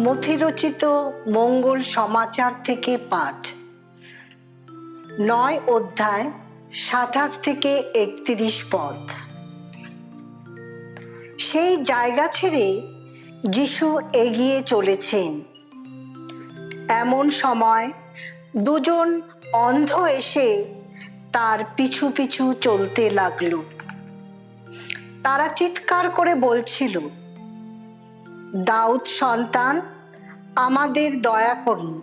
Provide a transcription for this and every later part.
মথিরচিত মঙ্গল সমাচার থেকে পাঠ। নয় অধ্যায় সাতাশ থেকে একত্রিশ পদ। সেই জায়গা ছেড়ে যিশু এগিয়ে চলেছেন। এমন সময় দুজন অন্ধ এসে তার পিছু পিছু চলতে লাগল। তারা চিৎকার করে বলছিল দাউদ সন্তান, আমাদের দয়া করুন।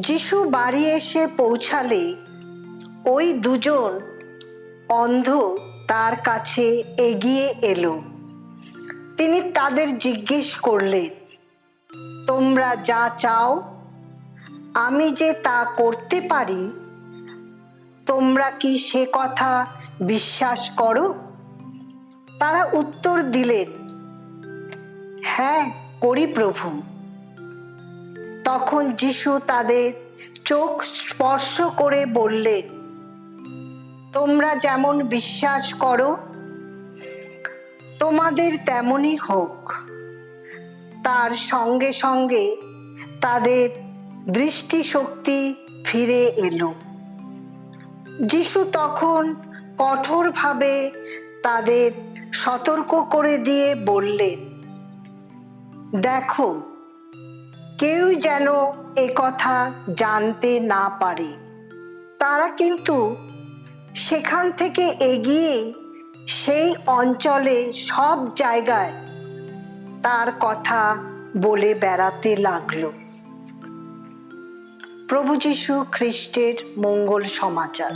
যিশু বাড়ি এসে পৌঁছালে ওই দুজন অন্ধ তার কাছে এগিয়ে এলো। তিনি তাদের জিজ্ঞেস করলেন, তোমরা যা চাও, আমি যে তা করতে পারি, তোমরা কি সে কথা বিশ্বাস করো? তারা উত্তর দিলেন হ্যাঁ করি প্রভু। তখন যিশু তাদের চোখ স্পর্শ করে বললেন, তোমরা যেমন বিশ্বাস করো, তোমাদের তেমনই হোক। তার সঙ্গে সঙ্গে তাদের দৃষ্টিশক্তি ফিরে এলো। যিশু তখন কঠোরভাবে তাদের সতর্ক করে দিয়ে বললেন দেখো, কেউ যেন এ কথা জানতে না পারে। তারা কিন্তু সেখান থেকে এগিয়ে সেই অঞ্চলে সব জায়গায় তার কথা বলে বেড়াতে লাগল। প্রভু যীশু খ্রিস্টের মঙ্গল সমাচার।